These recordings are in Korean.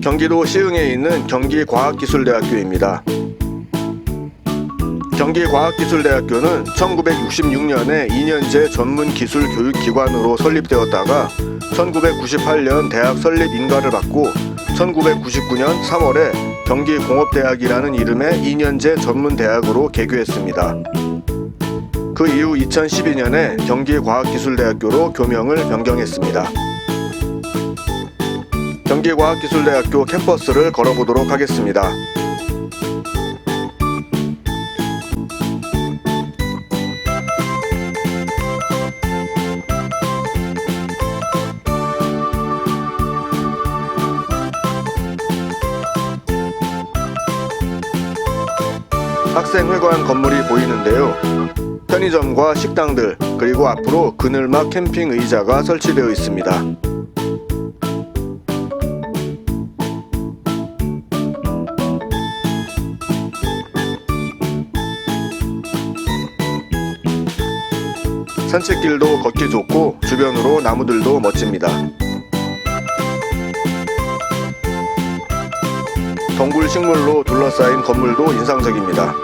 경기도 시흥에 있는 경기과학기술대학교입니다. 경기과학기술대학교는 1966년에 2년제 전문기술교육기관으로 설립되었다가 1998년 대학 설립 인가를 받고 1999년 3월에 경기공업대학이라는 이름의 2년제 전문대학으로 개교했습니다. 그 이후 2012년에 경기과학기술대학교로 교명을 변경했습니다. 경기과학기술대학교 캠퍼스를 걸어보도록 하겠습니다. 학생회관 건물이 보이는데요. 편의점과 식당들, 그리고 앞으로 그늘막 캠핑 의자가 설치되어 있습니다. 산책길도 걷기 좋고 주변으로 나무들도 멋집니다. 덩굴 식물로 둘러싸인 건물도 인상적입니다.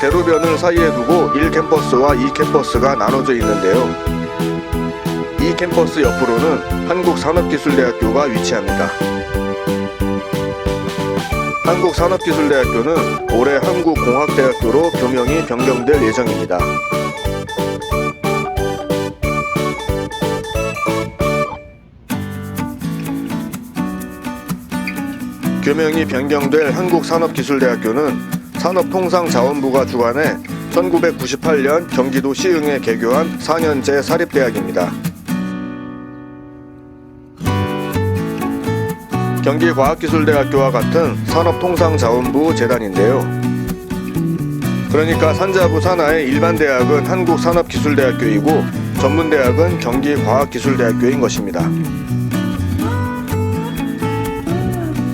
대로변을 사이에 두고 1캠퍼스와 2캠퍼스가 나눠져 있는데요. 이 캠퍼스 옆으로는 한국산업기술대학교가 위치합니다. 한국산업기술대학교는 올해 한국공학대학교로 교명이 변경될 예정입니다. 교명이 변경될 한국산업기술대학교는 산업통상자원부가 주관해 1998년 경기도 시흥에 개교한 4년제 사립대학입니다. 경기과학기술대학교와 같은 산업통상자원부 재단인데요. 그러니까 산자부 산하의 일반 대학은 한국산업기술대학교이고 전문대학은 경기과학기술대학교인 것입니다.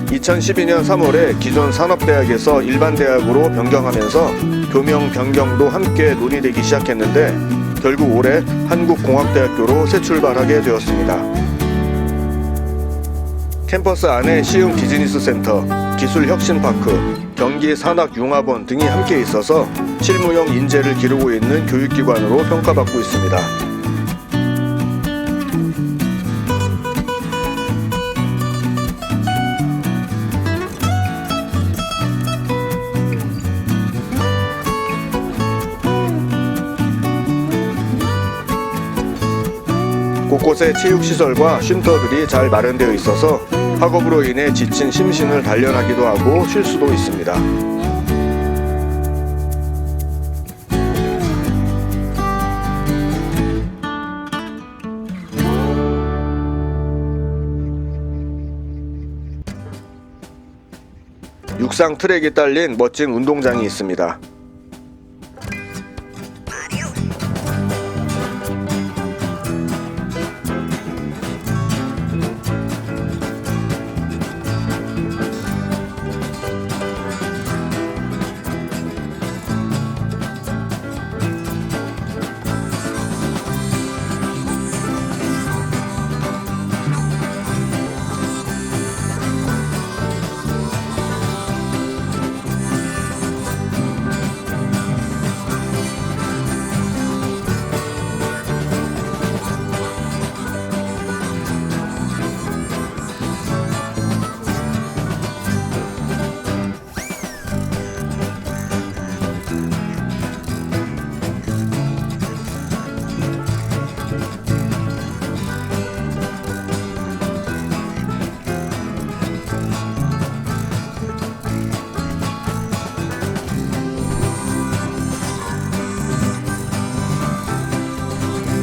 2012년 3월에 기존 산업대학에서 일반대학으로 변경하면서 교명 변경도 함께 논의되기 시작했는데 결국 올해 한국공학대학교로 새 출발하게 되었습니다. 캠퍼스 안에 시흥 비즈니스 센터, 기술혁신파크, 경기 산학융합원 등이 함께 있어서 실무형 인재를 기르고 있는 교육기관으로 평가받고 있습니다. 곳곳에 체육시설과 쉼터들이 잘 마련되어 있어서 학업으로 인해 지친 심신을 단련하기도 하고 쉴 수도 있습니다. 육상 트랙이 딸린 멋진 운동장이 있습니다.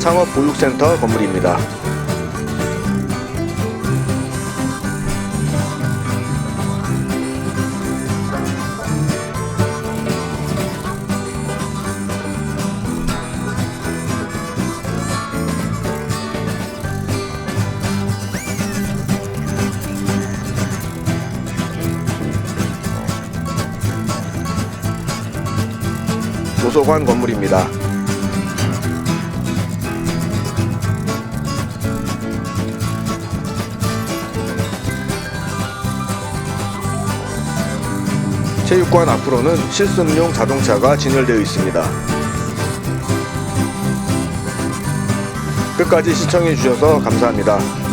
창업보육센터 건물입니다. 도서관 건물입니다. 체육관 앞으로는 실습용 자동차가 진열되어 있습니다. 끝까지 시청해 주셔서 감사합니다.